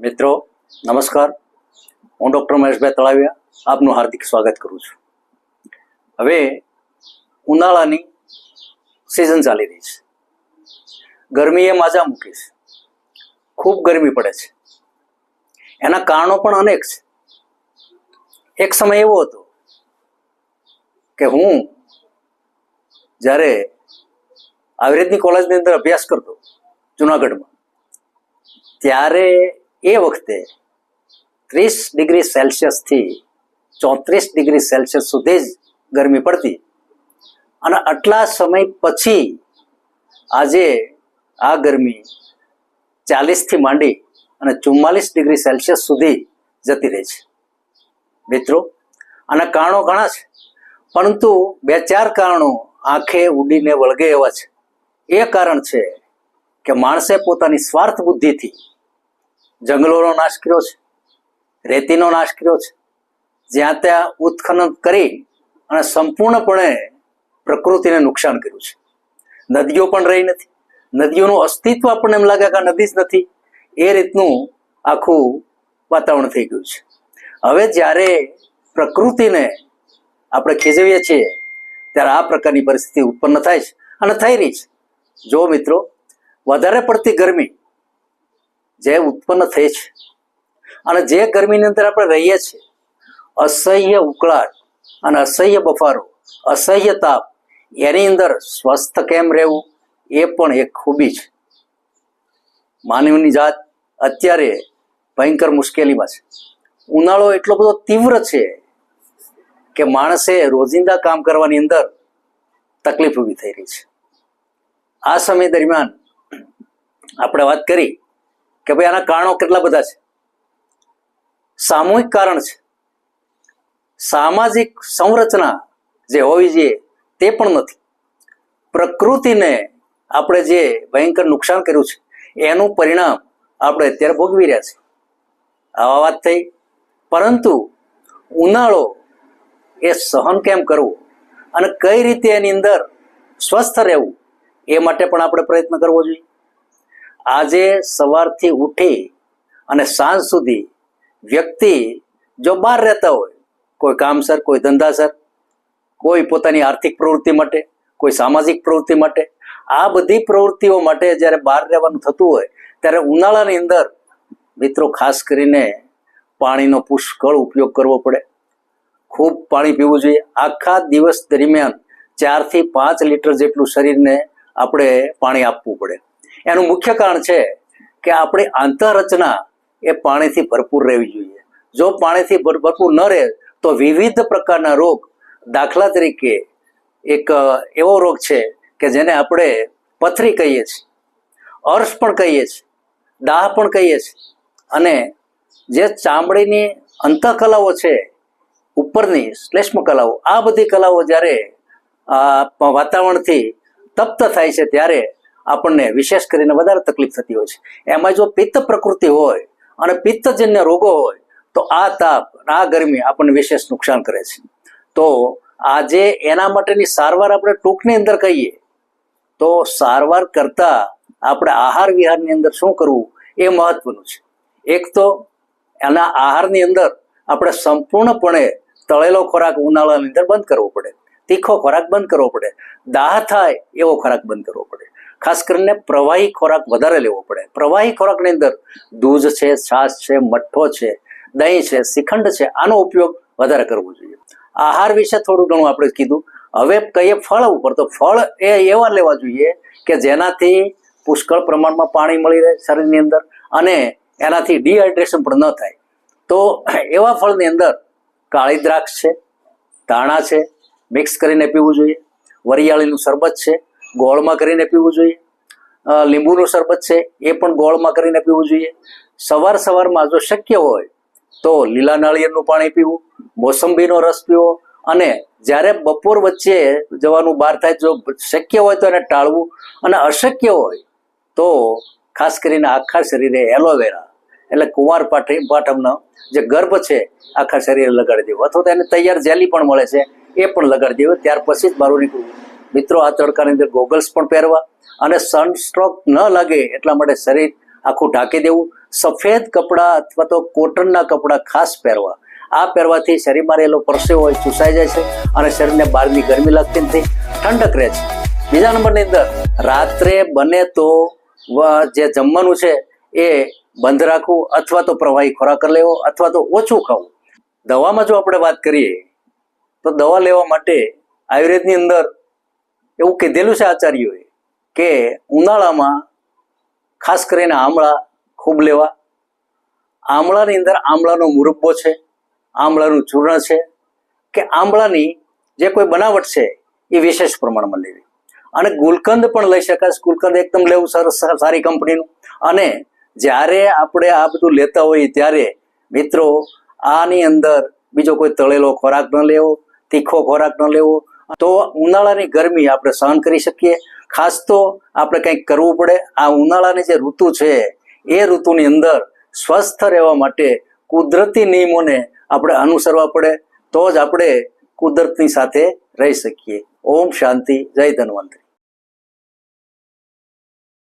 મિત્રો, નમસ્કાર. હું ડૉક્ટર મહેશભાઈ તળાવિયા આપનું હાર્દિક સ્વાગત કરું છું. હવે ઉનાળાની સિઝન ચાલી રહી છે. ગરમીએ માજા મૂકી છે. ખૂબ ગરમી પડે છે. એના કારણો પણ અનેક છે. એક સમય એવો હતો કે હું જ્યારે આયુર્વેદની કોલેજની અંદર અભ્યાસ કરતો, જુનાગઢમાં, ત્યારે એ વખતે ત્રીસ ડિગ્રી સેલ્સિયસથી ચોત્રીસ ડિગ્રી સેલ્સિયસ સુધી જ ગરમી પડતી. અને આટલા સમય પછી આજે આ ગરમી ચાલીસથી માંડી અને ચુમ્માલીસ ડિગ્રી સેલ્સિયસ સુધી જતી રહી છે. મિત્રો, આના કારણો ઘણા છે. પરંતુ બે ચાર કારણો આંખે ઉડીને વળગે એવા છે. એ કારણ છે કે માણસે પોતાની સ્વાર્થ બુદ્ધિથી જંગલોનો નાશ કર્યો છે, રેતીનો નાશ કર્યો છે. જ્યાં ત્યાં ઉત્ખનન કરી અને સંપૂર્ણપણે પ્રકૃતિને નુકસાન કર્યું છે. નદીઓ પણ રહી નથી. નદીઓનું અસ્તિત્વ આપણને એમ લાગે કે નદી જ નથી. એ રીતનું આખું વાતાવરણ થઈ ગયું છે. હવે જ્યારે પ્રકૃતિને આપણે ખીજવીએ છીએ, ત્યારે આ પ્રકારની પરિસ્થિતિ ઉત્પન્ન થાય છે અને થઈ રહી છે. જો મિત્રો, વધારે પડતી ગરમી જે ઉત્પન્ન થઈ છે. અને જે ગરમીની અંદર આપણે રહીએ છીએ, અસહ્ય ઉકળાટ અને અસહ્ય બફારો, અસહ્ય તાપ, એની અંદર સ્વસ્થ કેમ રહેવું? એ પણ એક ખૂબી છે. માનવની જાત અત્યારે ભયંકર મુશ્કેલીમાં છે. ઉનાળો એટલો બધો તીવ્ર છે કે માણસે રોજિંદા કામ કરવાની અંદર તકલીફ ઊભી થઈ રહી છે. આ સમય દરમિયાન આપણે વાત કરી કે ભાઈ આના કારણો કેટલા બધા છે? સામૂહિક કારણ છે. સામાજિક સંરચના જે હોવી જોઈએ તે પણ નથી. પ્રકૃતિને આપણે જે ભયંકર નુકસાન કર્યું છે, એનું પરિણામ આપણે અત્યારે ભોગવી રહ્યા છીએ. આવા વાત થઈ. પરંતુ ઉનાળો એ સહન કેમ કરવું? અને કઈ રીતે એની અંદર સ્વસ્થ રહેવું? એ માટે પણ આપણે પ્રયત્ન કરવો જોઈએ. આજે સવારથી ઉઠી અને સાંજ સુધી વ્યક્તિ જો બહાર રહેતા હોય, કોઈ કામસર કોઈ ધંધાસર કોઈ પોતાની આર્થિક પ્રવૃત્તિ માટે, કોઈ સામાજિક પ્રવૃત્તિ માટે, આ બધી પ્રવૃત્તિઓ માટે જ્યારે બહાર રહેવાનું થતું હોય, ત્યારે ઉનાળાની અંદર મિત્રો ખાસ કરીને પાણીનો પુષ્કળ ઉપયોગ કરવો પડે. ખૂબ પાણી પીવું જોઈએ. આખા દિવસ દરમિયાન ચારથી પાંચ લીટર જેટલું શરીરને આપણે પાણી આપવું પડે. એનું મુખ્ય કારણ છે કે આપણી આંતરરચના એ પાણીથી ભરપૂર રહેવી જોઈએ. જો પાણીથી ભરપૂર ન રહે, તો વિવિધ પ્રકારના રોગ દાખલા તરીકે એક, એવો રોગ છે કે જેને આપણે પથરી કહીએ છીએ, અર્શ પણ કહીએ છીએ, દાહ પણ કહીએ છીએ અને જે ચામડીની અંતઃકલાઓ છે, ઉપરની શ્લેષ્મ કલાઓ, આ બધી કલાઓ જ્યારે વાતાવરણથી તપ્ત થાય છે ત્યારે આપણને વિશેષ કરીને વધારે તકલીફ થતી હોય છે. એમાં જો પિત્ત પ્રકૃતિ હોય અને પિત્તજન્ય રોગો હોય, તો આ તાપ, આ ગરમી આપણને વિશેષ નુકસાન કરે છે. તો આજે એના માટેની સારવાર આપણે ટૂંકની અંદર કહીએ, તો સારવાર કરતા આપણે આહાર વિહારની અંદર શું કરવું? એ મહત્વનું છે. એક તો એના આહારની અંદર આપણે સંપૂર્ણપણે તળેલો ખોરાક ઉનાળાની અંદર બંધ કરવો પડે. તીખો ખોરાક બંધ કરવો પડે. દાહ થાય એવો ખોરાક બંધ કરવો પડે. ખાસ કરીને પ્રવાહી ખોરાક વધારે લેવો પડે. પ્રવાહી ખોરાકની અંદર દૂધ છે, છાશ છે, મઠ્ઠો છે, દહીં છે, શ્રીખંડ છે, આનો ઉપયોગ વધારે કરવો જોઈએ. આહાર વિશે થોડું ઘણું આપણે કીધું. હવે કહીએ ફળ ઉપર, તો ફળ એ એવા લેવા જોઈએ કે જેનાથી પુષ્કળ પ્રમાણમાં પાણી મળી રહે શરીરની અંદર અને એનાથી ડિહાઇડ્રેશન પણ ન થાય. તો એવા ફળની અંદર કાળી દ્રાક્ષ છે, ધાણા છે, મિક્સ કરીને પીવું જોઈએ. વરિયાળીનું શરબત છે ગોળમાં કરીને પીવું જોઈએ. લીંબુનું શરબત છે, એ પણ ગોળમાં કરીને પીવું જોઈએ. સવાર સવારમાં જો શક્ય હોય, તો લીલા નાળિયેરનું પાણી પીવું, મોસંબીનો રસ પીવો અને જ્યારે બપોર વચ્ચે જવાનું બહાર થાય, જો શક્ય હોય તો એને ટાળવું અને અશક્ય હોય તો ખાસ કરીને આખા શરીરે એલોવેરા એટલે કુંવાર પાઠી, પાઠમનો જે ગર્ભ છે, આખા શરીરે લગાડી દેવો. અથવા તો એને તૈયાર જેલી પણ મળે છે, એ પણ લગાડી દેવું. ત્યાર પછી જ બહાર નીકળવું. મિત્રો, આ તડકાની અંદર ગોગલ્સ પણ પહેરવા અને સનસ્ટ્રોક ન લાગે એટલા માટે શરીર આખું ઢાંકી દેવું. સફેદ કપડાં અથવા તો કોટનના કપડાં ખાસ પહેરવા. આ પહેરવાથી શરીરમાં રહેલો પરસેવો હોય, ચૂસાઈ જાય છે અને શરીરને બહારની ગરમી લાગતી નથી. ઠંડક રહે છે. બીજા નંબરની અંદર, રાત્રે બને તો જે જમવાનું છે એ બંધ રાખવું અથવા તો પ્રવાહી ખોરાક લેવો અથવા તો ઓછું ખાવું. દવામાં જો આપણે વાત કરીએ, તો દવા લેવા માટે આયુર્વેદની અંદર એવું કીધેલું છે આચાર્યોએ કે ઉનાળામાં ખાસ કરીને આમળા ખૂબ લેવા. આમળાની અંદર આમળાનો મુરબ્બો છે, આમળાનું ચૂર્ણ છે, કે આમળાની જે કોઈ બનાવટ છે એ વિશેષ પ્રમાણમાં લેવી. અને ગુલકંદ પણ લઈ શકાય ગુલકંદ એકદમ લેવું સરસ સારી કંપનીનું. અને જ્યારે આપણે આ બધું લેતા હોઈએ ત્યારે મિત્રો આની અંદર બીજો કોઈ તળેલો ખોરાક ન લેવો, તીખો ખોરાક ન લેવો તો ઉનાળાની ગરમી આપણે સહન કરી શકીએ. ખાસ તો આપણે કંઈક કરવું પડે. આ ઉનાળાની જે ઋતુ છે, એ ઋતુની અંદર સ્વસ્થ રહેવા માટે કુદરતી નિયમોને આપણે અનુસરવા પડે. તો જ આપણે કુદરતની સાથે રહી શકીએ. ઓમ શાંતિ. જય ધન્વંતરી.